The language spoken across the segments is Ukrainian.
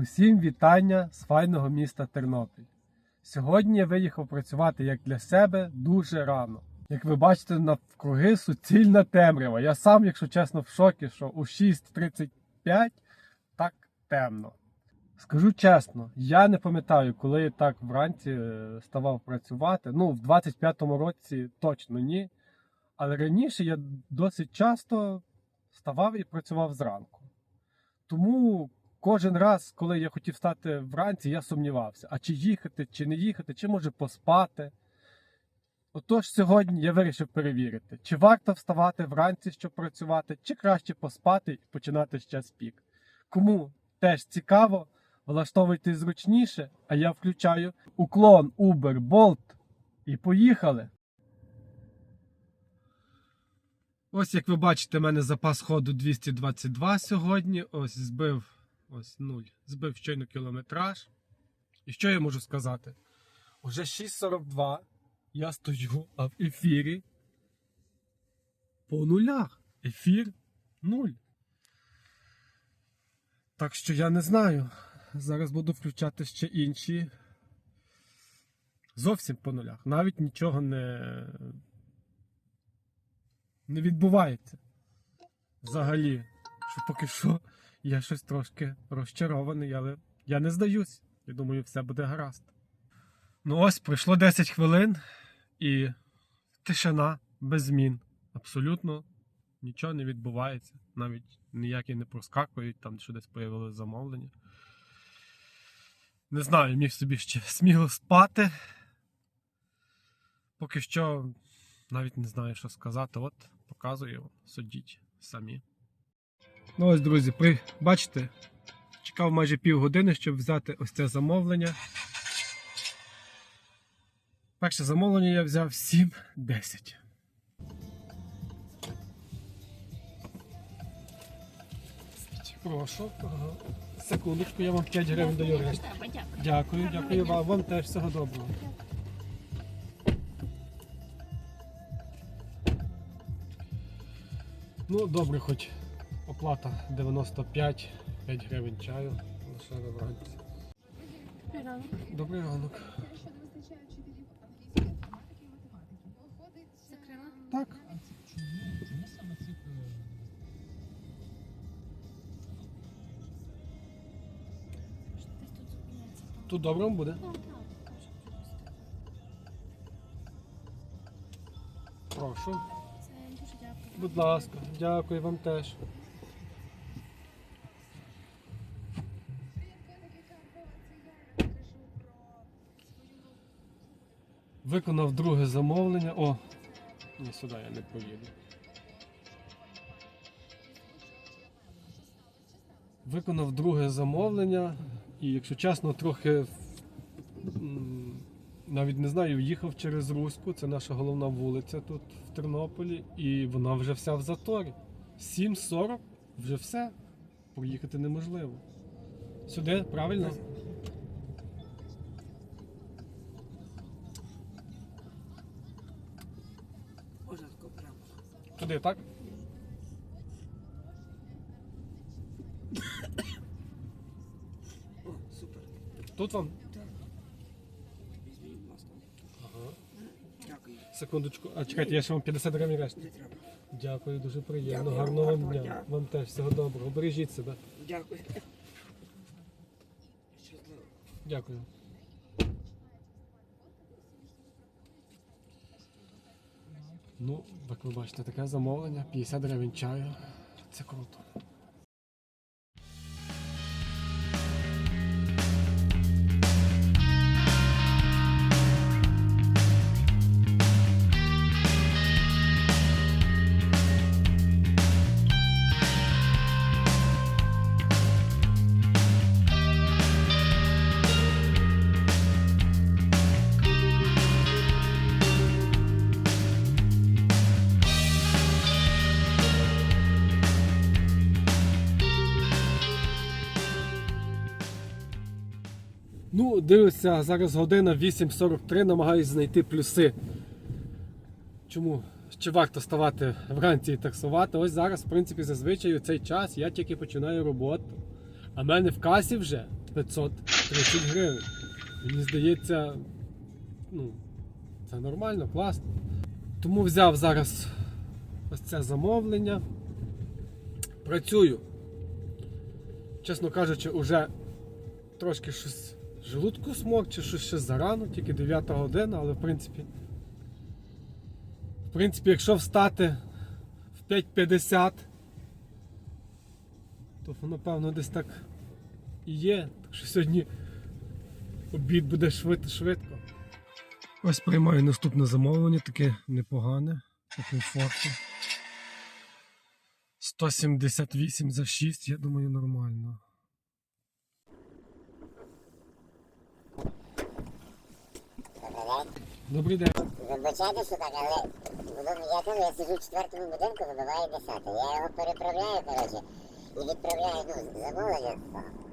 Усім вітання з файного міста Тернопіль. Сьогодні я виїхав працювати як для себе дуже рано. Як ви бачите, навкруги суцільна темрява. Я сам, якщо чесно, в шокі, що у 6.35 так темно. Скажу чесно, я не пам'ятаю, коли я так вранці е, ставав працювати. Ну, в 25-му році точно ні. Але раніше я досить часто ставав і працював зранку. Тому кожен раз, коли я хотів стати вранці, я сумнівався, а чи їхати, чи не їхати, чи може поспати. Отож, сьогодні я вирішив перевірити, чи варто вставати вранці, щоб працювати, чи краще поспати і починати ще з пік. Кому теж цікаво, влаштовуйтесь зручніше, а я включаю уклон Uber Bolt і поїхали. Ось як ви бачите, в мене запас ходу 222 сьогодні. Ось збив ось нуль. Збив щойно кілометраж. І що я можу сказати? Уже 6.42. Я стою, а в ефірі по нулях. Ефір нуль. Так що я не знаю. Зараз буду включати ще інші. Зовсім по нулях. Навіть нічого не, не відбувається. Взагалі. Що поки що я щось трошки розчарований, але я не здаюсь. Я думаю, все буде гаразд. Ну ось пройшло 10 хвилин і тишина без змін. Абсолютно нічого не відбувається. Навіть ніякі не проскакують, там що десь появилось замовлення. Не знаю, міг собі ще сміло спати. Поки що навіть не знаю, що сказати. От показую, судіть самі. Ну ось, друзі, при... бачите, чекав майже півгодини, щоб взяти ось це замовлення. Перше замовлення я взяв 7-10. Прошу. Секундочку, я вам 5 гривень даю решту. Дякую, дякую вам. Вам теж всього доброго. Ну, добре, хоч оплата 95, 5 гривень чаю. Лише вранці. Добрий ранок. Так. Тут добре вам буде? Прошу. Будь ласка, дякую вам теж. Виконав друге замовлення. О, ні, сюди я не поїду. Виконав друге замовлення і, якщо чесно, трохи навіть не знаю, їхав через Руську, це наша головна вулиця тут в Тернополі, і вона вже вся в заторі. 7.40 вже все. Проїхати неможливо. Сюди, правильно? Туди, так? О, супер. Тут вам? Візьміть, будь ласка. Ага. Дякую. Секундочку. А чекайте, я ще вам 50 гривень решти. Не треба. Дякую, дуже приємно. Дякую, Гарного вам гарного дня. дня. Вам теж всього доброго. Бережіть себе. Дякую. Щасливо. Дякую. Ну, як ви бачите, таке замовлення, 50 гривень чаю. Це круто. Дивлюся, зараз година 8.43, намагаюсь знайти плюси. Чому? Чи варто ставати вранці і таксувати? Ось зараз, в принципі, зазвичай у цей час я тільки починаю роботу. А в мене в касі вже 530 гривень. Мені здається, ну, це нормально, класно. Тому взяв зараз ось це замовлення. Працюю. Чесно кажучи, уже трошки щось желудку смокче, щось ще зарано, тільки 9 година, але в принципі. В принципі, якщо встати в 5.50, то воно, певно, десь так і є. Так що сьогодні обід буде швидко швидко. Ось приймаю наступне замовлення, таке непогане, по комфорту. 178 за 6, я думаю, нормально. Добрий день. Вибачайте, що так, але буду- я кажу, я сиджу в четвертому будинку, вибиває десяте. Я його переправляю, коротше, і відправляю, ну, замовлення.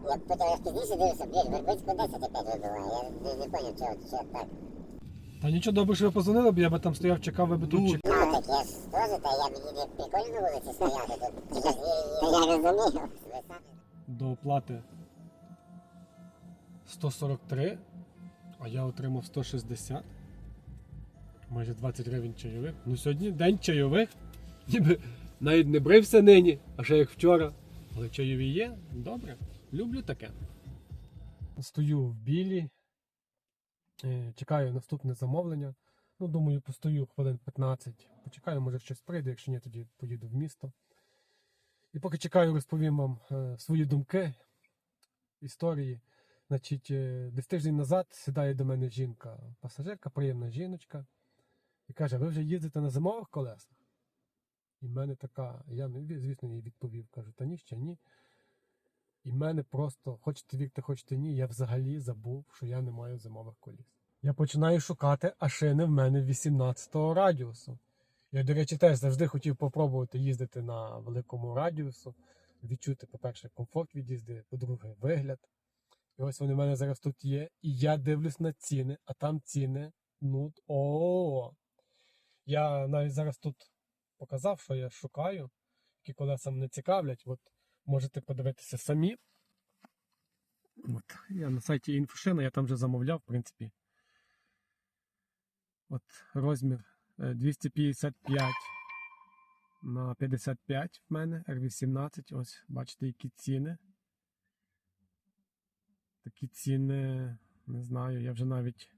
Я потім я пізніше дивлюся, блін, Вербицько 10 опять вибиває. Я не, не поняв, чого, чого так. Та нічого добре, що ви позвонили, бо я би там стояв, чекав, ви би тут чекали. Ну, так я ж теж, та я мені не прикольно на вулиці стояти тут. Ж я, я розумію. До оплати 143, а я отримав 160. Майже 20 гривень чайових. Ну сьогодні день чайових. Ніби навіть не брився нині, а ще як вчора. Але чайові є, добре. Люблю таке. Стою в білі. е, Чекаю наступне замовлення. Ну, думаю, постою хвилин 15. Почекаю, може щось прийде, якщо ні, тоді поїду в місто. І поки чекаю, розповім вам е, свої думки, історії. Значить, е, десь тиждень назад сідає до мене жінка, пасажирка, приємна жіночка, і каже: ви вже їздите на зимових колесах? І в мене така, я звісно, їй відповів, кажу, та ні, ще ні. І в мене просто, хочете вірте, хочете ні, я взагалі забув, що я не маю зимових коліс. Я починаю шукати, а шини в мене 18-го радіусу. Я, до речі, теж завжди хотів попробувати їздити на великому радіусу, відчути, по-перше, комфорт від їзди, по-друге, вигляд. І ось вони в мене зараз тут є. І я дивлюсь на ціни, а там ціни, ну, о. Я навіть зараз тут показав, що я шукаю, які колеса мене цікавлять. От можете подивитися самі. От, я на сайті Інфошина, я там вже замовляв, в принципі. От розмір е, 255 на 55 в мене, R18. Ось, бачите, які ціни. Такі ціни, не знаю, я вже навіть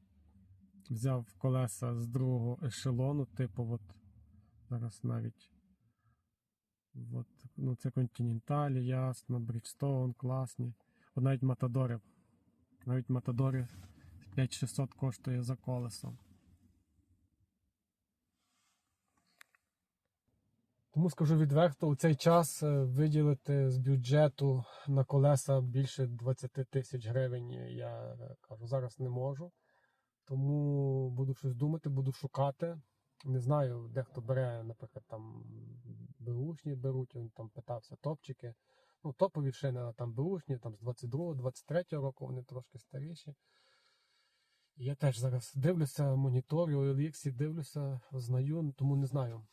взяв колеса з другого ешелону, типу, от зараз навіть. От, ну, це Континенталі, ясно, Бріджстоун, класні. От навіть Матадори. Навіть Матадори 5600 коштує за колесо. Тому скажу відверто, у цей час е, виділити з бюджету на колеса більше 20 тисяч гривень я е, кажу, зараз не можу. Тому буду щось думати, буду шукати. Не знаю, дехто бере, наприклад, там беушні беруть, він там питався топчики. Ну, топові шини, а там беушні, там з 22-23 року вони трошки старіші. Я теж зараз дивлюся, моніторю, OLX, дивлюся, знаю, тому не знаю,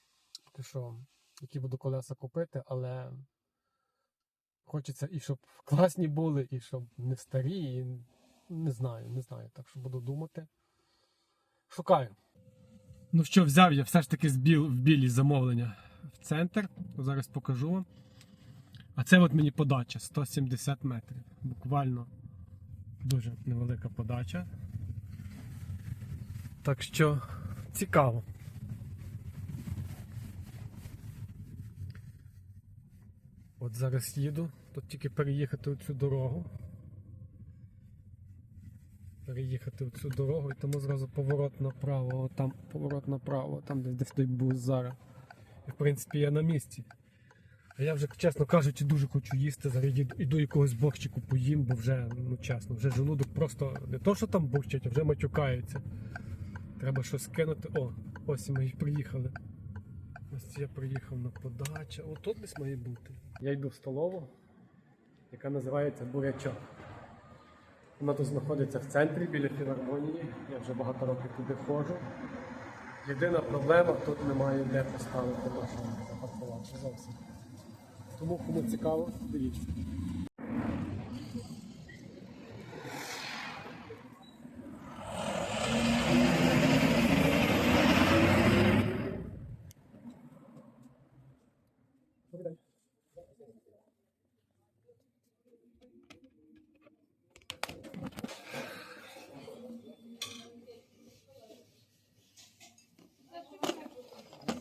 поки що, які буду колеса купити, але хочеться і щоб класні були, і щоб не старі, і не знаю, не знаю. Так що буду думати. Шукаю. Ну що, взяв я все ж таки з біл, в білі замовлення в центр. Зараз покажу вам. А це от мені подача 170 метрів. Буквально дуже невелика подача. Так що цікаво. От зараз їду, тут тільки переїхати оцю дорогу. Переїхати в цю дорогу і тому зразу поворот направо, там поворот направо, там десь десь той бус зараз. І в принципі я на місці. А я вже, чесно кажучи, дуже хочу їсти. Зараз іду, іду якогось борщику поїм, бо вже, ну чесно, вже желудок просто не то, що там борщить, а вже матюкається. Треба щось кинути. О, ось ми і приїхали. Ось я приїхав на подачу. О, тут десь має бути. Я йду в столову, яка називається Бурячок. Вона тут знаходиться в центрі біля філармонії. Я вже багато років туди ходжу. Єдина проблема, тут немає де поставити машину, запаркувати зовсім. Тому кому цікаво, дивіться.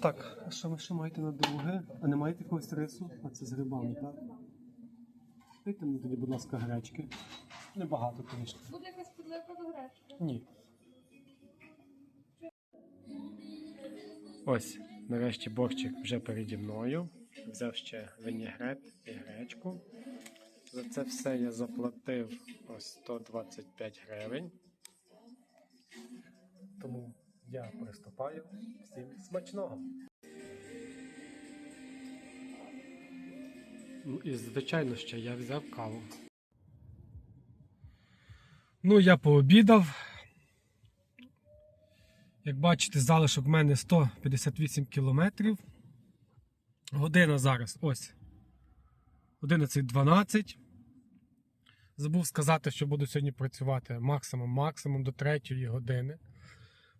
Так, а що ви ще маєте на друге? А не маєте якогось рису? А це з грибами, так? Дайте мені тоді, будь ласка, гречки. Небагато, звісно. Буде якась підливка до гречки. Ні. Ось, нарешті борщик вже переді мною. Взяв ще винігрет і гречку. За це все я заплатив ось 125 гривень. Тому я приступаю. Всім смачного. І звичайно ще я взяв каву. Ну, я пообідав. Як бачите, залишок в мене 158 кілометрів. Година зараз ось 11.12. Забув сказати, що буду сьогодні працювати максимум максимум до 3 години.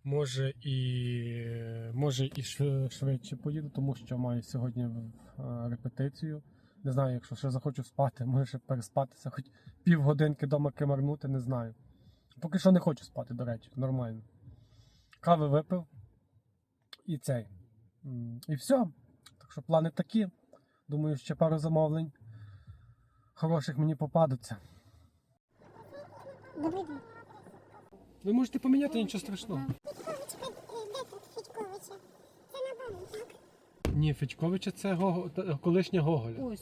Може і, може і швидше поїду, тому що маю сьогодні е, репетицію. Не знаю, якщо ще захочу спати, може ще переспатися, хоч півгодинки вдома кимарнути, не знаю. Поки що не хочу спати, до речі, нормально. Кави випив. І цей. І все. Так що плани такі. Думаю, ще пару замовлень хороших мені попадуться. Ви можете поміняти нічого страшного. Федьковича? Це на так? Ні, Федьковича це Гого... колишня Гоголя.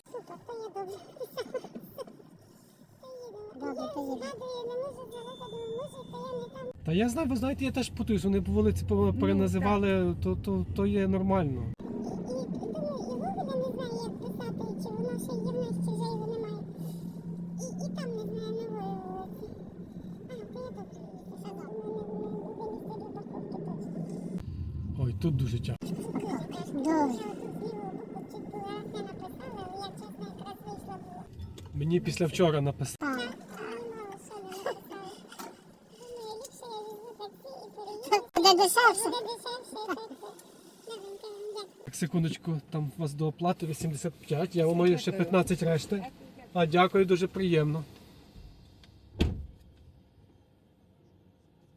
Та я знаю, ви знаєте, я теж путаюсь, вони по вулиці по- переназивали, то, то, то є нормально. І, і тому і Гоголя не знаю, як писати, чи воно ще є в нас, чи вже його немає. І, і там не знаю нової вулиці. А, то я добре. Все добре, не, не буде парковки точно. Ой, тут дуже тяжко. Добре. Мені після вчора написали. Так, а мало що не написала. Думаю, ліпше я візьму таксі і переїду. Буде дешевше. Буде дешевше, так. Добренько, дякую. Так, секундочку, там у вас до оплати 85, я вам маю ще 15 решти. А дякую, дуже приємно.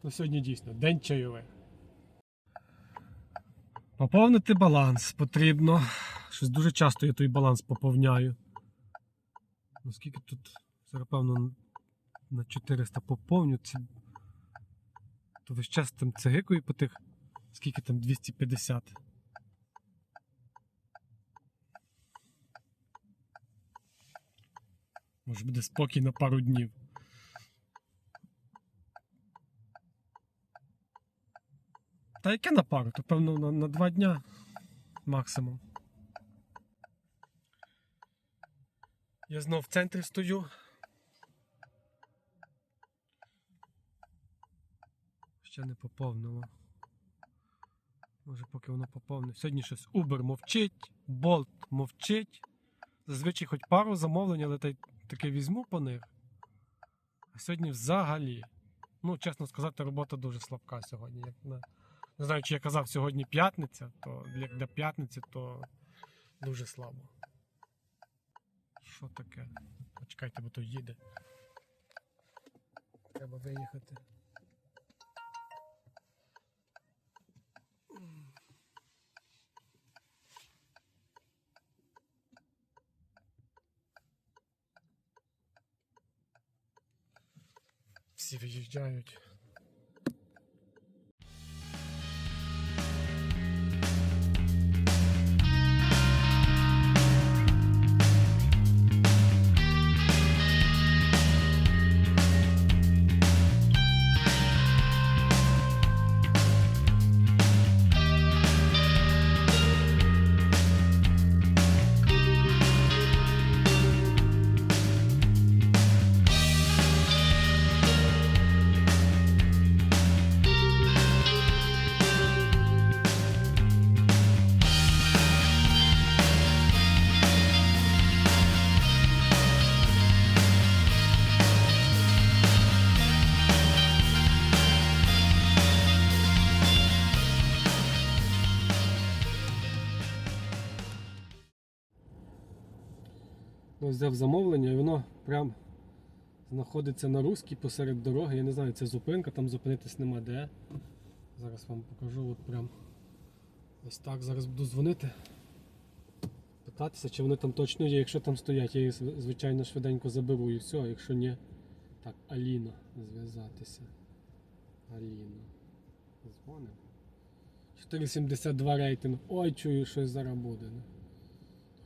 То сьогодні дійсно день чайових. Поповнити баланс потрібно. Щось дуже часто я той баланс поповняю. Ну, скільки тут, зараз, певно, на 400 поповню. Це... То весь час там цигикою по тих, скільки там 250. Може буде спокій на пару днів. Та яке на пару? То певно на, на два дня максимум. Я знов в центрі стою. Ще не поповнило. Може, поки воно поповне. Сьогодні щось Uber мовчить, Bolt мовчить. Зазвичай хоч пару замовлень, але та й таки візьму по них. А сьогодні взагалі. Ну, чесно сказати, робота дуже слабка сьогодні. Як на... Не знаю, чи я казав сьогодні п'ятниця, то для, для п'ятниці то дуже слабо. Що таке? Почекайте, бо то їде. Треба виїхати. Всі взяв замовлення, і воно прям знаходиться на руській посеред дороги. Я не знаю, це зупинка, там зупинитись нема де. Зараз вам покажу, от прям Ось так зараз буду дзвонити. Питатися, чи вони там точно є. Якщо там стоять, я їх звичайно швиденько заберу і все. А якщо ні, так, Аліна зв'язатися. Аліна. Дзвонимо. 4,72 рейтинг. Ой, чую, щось зараз буде.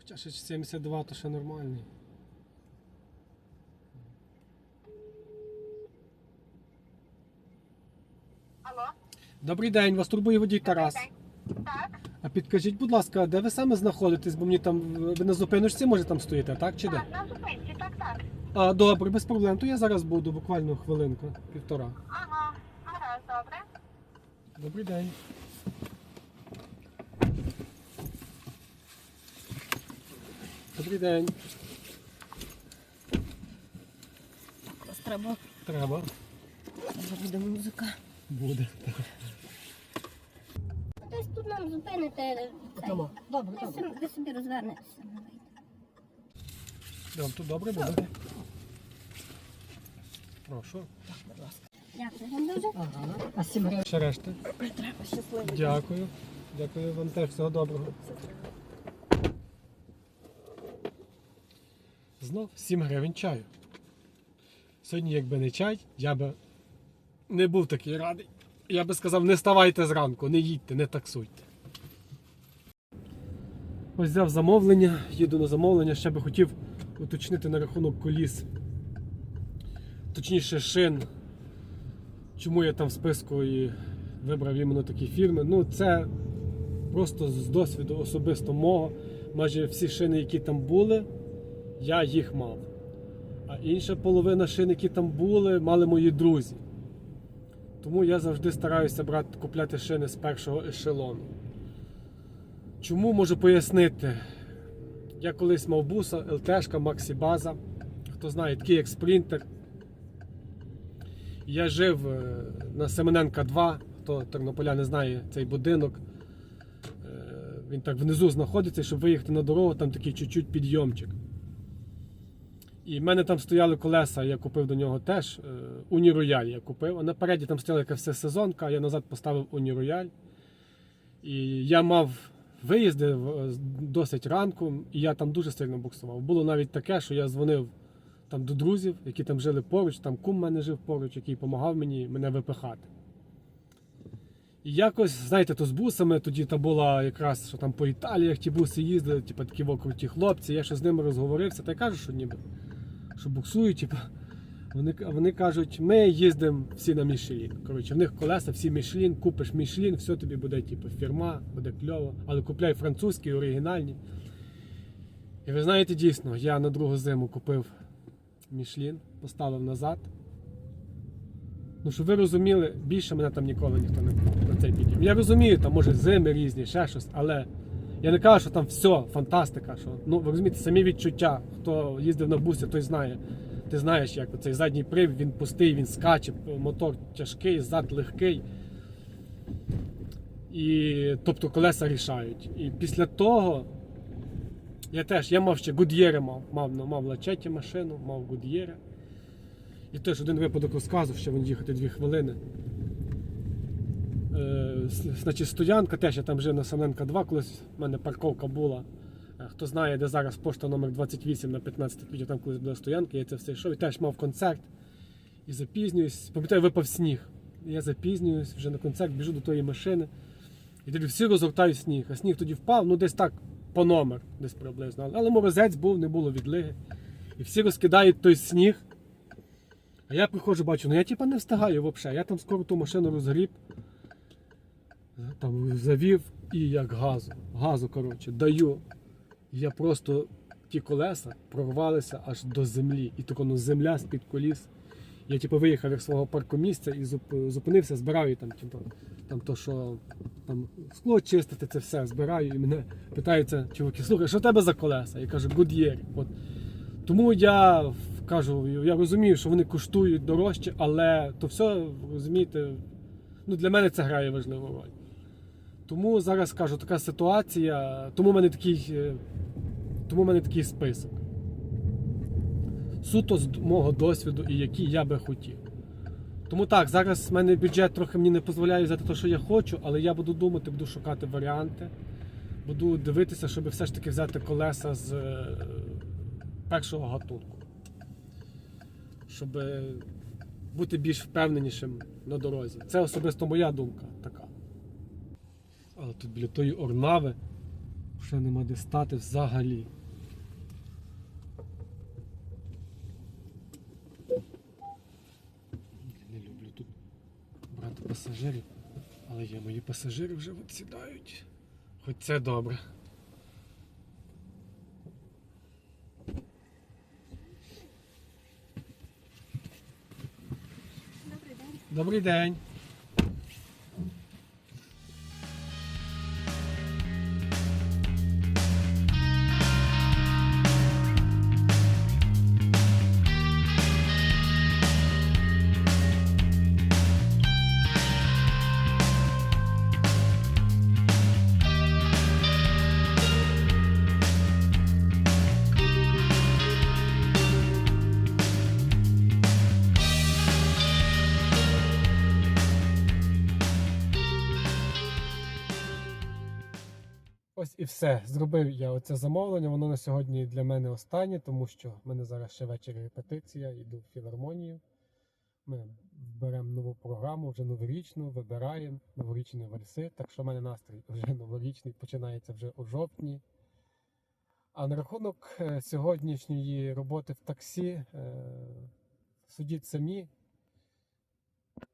Хоча ще 72, то ще нормальний. Алло, Добрий день, вас турбує водій Тарас. так? А підкажіть, будь ласка, де ви саме знаходитесь? Бо мені там ви на зупиночці може там стоїте, так чи де? Так, на зупинці, так, так. А, добре, без проблем. То я зараз буду, буквально хвилинку, півтора. Ага, гаразд, добре. Добрий день. Добрий день. Треба Треба. вже буде музика. Буде. Десь тут нам зупините. Добре, Ви добре. Ви собі розвернетеся. Вам тут добре буде? Прошу. Дякую вам дуже. А сім гривень? Ще решти. Треба щасливо. Дякую. Дякую вам теж всього доброго. Знов 7 гривень чаю. Сьогодні, якби не чай, я би не був такий радий. Я би сказав, не ставайте зранку, не їдьте, не таксуйте. Ось взяв замовлення, їду на замовлення, ще би хотів уточнити на рахунок коліс. Точніше, шин. Чому я там в списку і вибрав іменно такі фірми. Ну, це просто з досвіду особисто мого. Майже всі шини, які там були, я їх мав. А інша половина шин, які там були, мали мої друзі. Тому я завжди стараюся брати, купляти шини з першого ешелону. Чому можу пояснити? Я колись мав буса, ЛТшка, Максі База. Хто знає, такий як спринтер. Я жив е, на Семененка 2, хто Тернополя не знає цей будинок. Е, Він так внизу знаходиться, щоб виїхати на дорогу, там такий чуть-чуть підйомчик. І в мене там стояли колеса, я купив до нього теж. е, Унірояль я купив. А напереді там стояла якась сезонка, я назад поставив Унірояль. І я мав виїзди е, досить ранку, і я там дуже сильно буксував. Було навіть таке, що я дзвонив там до друзів, які там жили поруч, там кум мене жив поруч, який допомагав мені мене випихати. І якось, знаєте, то з бусами тоді та була якраз, що там по Італіях ті буси їздили, типу такі круті хлопці. Я ще з ними розговорився, та й кажу, що ніби що буксують, типу. Вони, вони кажуть, ми їздимо всі на Мішлін. Коротше, в них колеса, всі Мішлін, купиш Мішлін, все тобі буде, типу, фірма, буде кльово. Але купляй французькі, оригінальні. І ви знаєте, дійсно, я на другу зиму купив Мішлін, поставив назад. Ну, щоб ви розуміли, більше мене там ніколи ніхто не на цей підняв. Я розумію, там може зими різні, ще щось, але я не кажу, що там все, фантастика. Що, ну, ви розумієте, самі відчуття. Хто їздив на бусі, той знає. Ти знаєш, як цей задній привід, він пустий, він скаче, мотор тяжкий, зад легкий. І, тобто колеса рішають. І після того я теж, я мав ще Гуд'єри мав, мав, ну, мав лачеті машину, мав Гуд'єри. І теж один випадок розказував, що він їхати дві хвилини. Е, значить, стоянка теж я там жив на Саменка 2, колись в мене парковка була. Хто знає, де зараз пошта номер 28 на 15 квітня, там колись була стоянка, я це все йшов і теж мав концерт. І запізнююсь. Пам'ятаю, випав сніг. Я запізнююсь вже на концерт, біжу до тої машини. І тоді всі розгортають сніг. А сніг тоді впав, ну десь так по номер, десь приблизно. Але морозець був, не було відлиги. І всі розкидають той сніг. А я приходжу, бачу, ну я типа не встигаю взагалі. Я там скоро ту машину розгріб, там завів і як газу. Газу, коротше, даю. І Я просто ті колеса прорвалися аж до землі. І тільки ну, земля з-під коліс. Я типу виїхав від свого паркомісця і зуп- зупинився, збираю там, типу, там то, що там скло чистити, це все збираю. І мене питаються, чуваки, слухай, що в тебе за колеса? Я кажу, Goodyear. От. Тому я кажу, я розумію, що вони коштують дорожче, але то все, розумієте, ну для мене це грає важливу роль. Тому зараз кажу, така ситуація, тому в мене такий, е, тому в мене такий список. Суто з мого досвіду і який я би хотів. Тому так, зараз в мене бюджет трохи мені не дозволяє взяти те, що я хочу, але я буду думати, буду шукати варіанти. Буду дивитися, щоб все ж таки взяти колеса з е, першого гатунку. Щоб е, бути більш впевненішим на дорозі. Це особисто моя думка така. Але тут біля тої орнави ще нема де стати взагалі. Не люблю тут брати пасажирів, але є мої пасажири вже от сідають. Хоч це добре. Добрий день. Ось і все. Зробив я оце замовлення. Воно на сьогодні для мене останнє, тому що в мене зараз ще ввечері репетиція, йду в філармонію. Ми беремо нову програму, вже новорічну, вибираємо новорічні верси. Так що в мене настрій вже новорічний, починається вже у жовтні. А на рахунок е, сьогоднішньої роботи в таксі, е, судіть самі.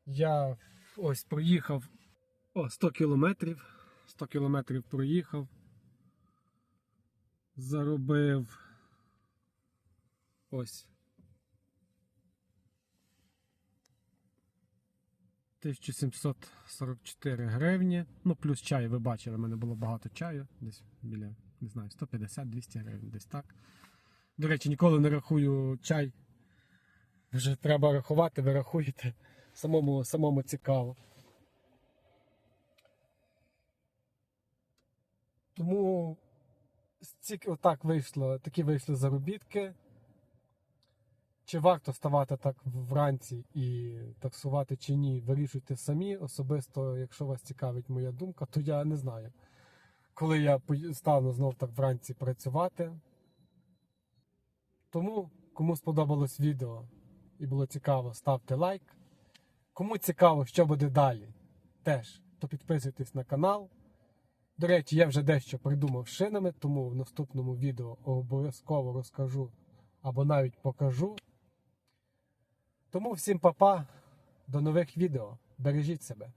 Я ось проїхав о, 100 кілометрів. 100 кілометрів проїхав. Заробив ось 1744 гривні. Ну, плюс чай, ви бачили, в мене було багато чаю. Десь біля, не знаю, 150-200 гривень, десь так. До речі, ніколи не рахую чай. Вже треба рахувати, ви рахуєте. Самому, самому цікаво. Тому отак вийшло, такі вийшли заробітки. Чи варто ставати так вранці і таксувати чи ні, вирішуйте самі. Особисто, якщо вас цікавить моя думка, то я не знаю. Коли я стану знов так вранці працювати. Тому, кому сподобалось відео і було цікаво, ставте лайк. Кому цікаво, що буде далі, теж, то підписуйтесь на канал. До речі, я вже дещо придумав шинами, тому в наступному відео обов'язково розкажу або навіть покажу. Тому всім па-па, до нових відео. Бережіть себе.